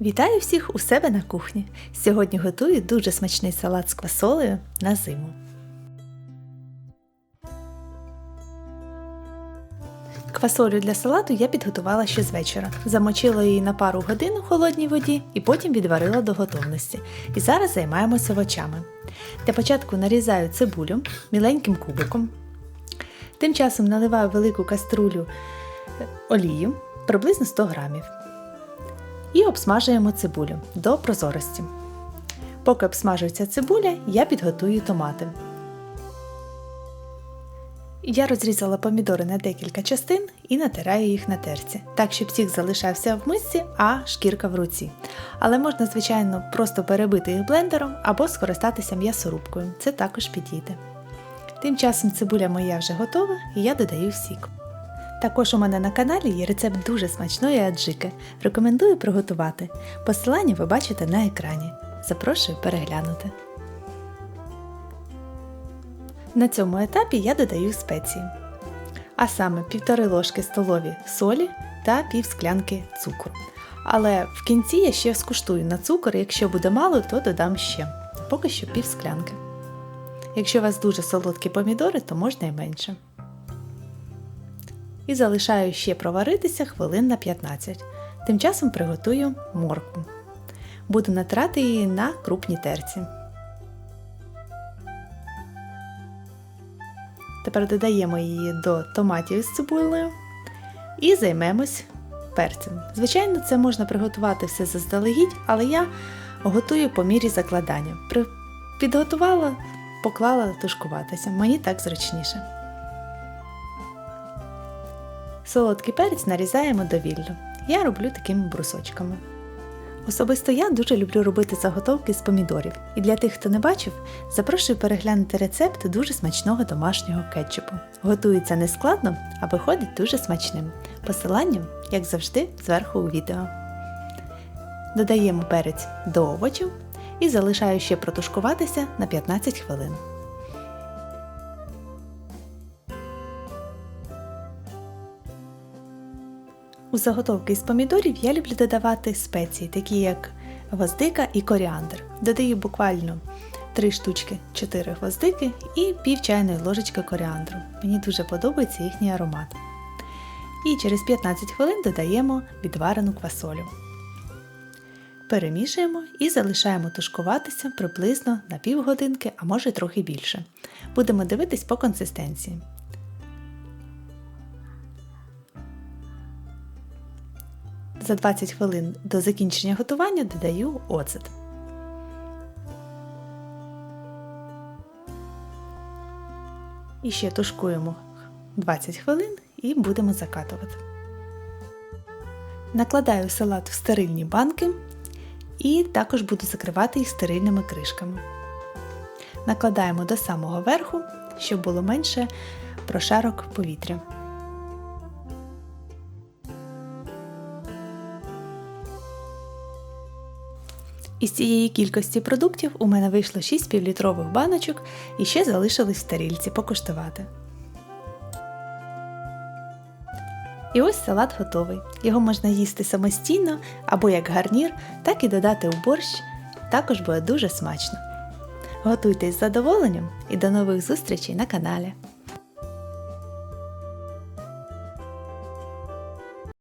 Вітаю всіх у себе на кухні. Сьогодні готую дуже смачний салат з квасолею на зиму. Квасолю для салату я підготувала ще з вечора. Замочила її на пару годин у холодній воді і потім відварила до готовності. І зараз займаємося овочами. Для початку нарізаю цибулю міленьким кубиком. Тим часом наливаю велику каструлю е, олію приблизно 100 грамів і обсмажуємо цибулю до прозорості. Поки обсмажується цибуля, я підготую томати. Я розрізала помідори на декілька частин і натираю їх на терці, так щоб сік залишався в мисці, а шкірка в руці. Але можна, звичайно, просто перебити їх блендером або скористатися м'ясорубкою. Це також підійде. Тим часом цибуля моя вже готова і я додаю сік. Також у мене на каналі є рецепт дуже смачної аджики. Рекомендую приготувати. Посилання ви бачите на екрані. Запрошую переглянути. На цьому етапі я додаю спеції. А саме півтори ложки столові солі та пів склянки цукру. Але в кінці я ще скуштую на цукор, якщо буде мало, то додам ще. Поки що пів склянки. Якщо у вас дуже солодкі помідори, то можна і менше і залишаю ще проваритися хвилин на 15. Тим часом приготую моркву. Буду натирати її на крупній терці. Тепер додаємо її до томатів із цибулею і займемось перцем. Звичайно, це можна приготувати все заздалегідь, але я готую по мірі закладання. Підготувала, поклала тушкуватися. Мені так зручніше. Солодкий перець нарізаємо довільно. Я роблю такими брусочками. Особисто я дуже люблю робити заготовки з помідорів, і для тих, хто не бачив, запрошую переглянути рецепт дуже смачного домашнього кетчупу. Готується нескладно, а виходить дуже смачним. Посилання, як завжди, зверху у відео. Додаємо перець до овочів і залишаю ще протушкуватися на 15 хвилин. У заготовки із помідорів я люблю додавати спеції, такі як гвоздика і коріандр. Додаю буквально 3 штучки 4 гвоздики і пів чайної ложечки коріандру. Мені дуже подобається їхній аромат. І через 15 хвилин додаємо відварену квасолю. Перемішуємо і залишаємо тушкуватися приблизно на півгодинки, а може трохи більше. Будемо дивитись по консистенції. За 20 хвилин до закінчення готування додаю оцет. І ще тушкуємо 20 хвилин і будемо закатувати. Накладаю салат в стерильні банки і також буду закривати їх стерильними кришками. Накладаємо до самого верху, щоб було менше прошарок повітря. Із цієї кількості продуктів у мене вийшло 6 півлітрових баночок і ще залишились в тарільці покуштувати. І ось салат готовий. Його можна їсти самостійно або як гарнір, так і додати у борщ. Також буде дуже смачно. Готуйте з задоволенням і до нових зустрічей на каналі!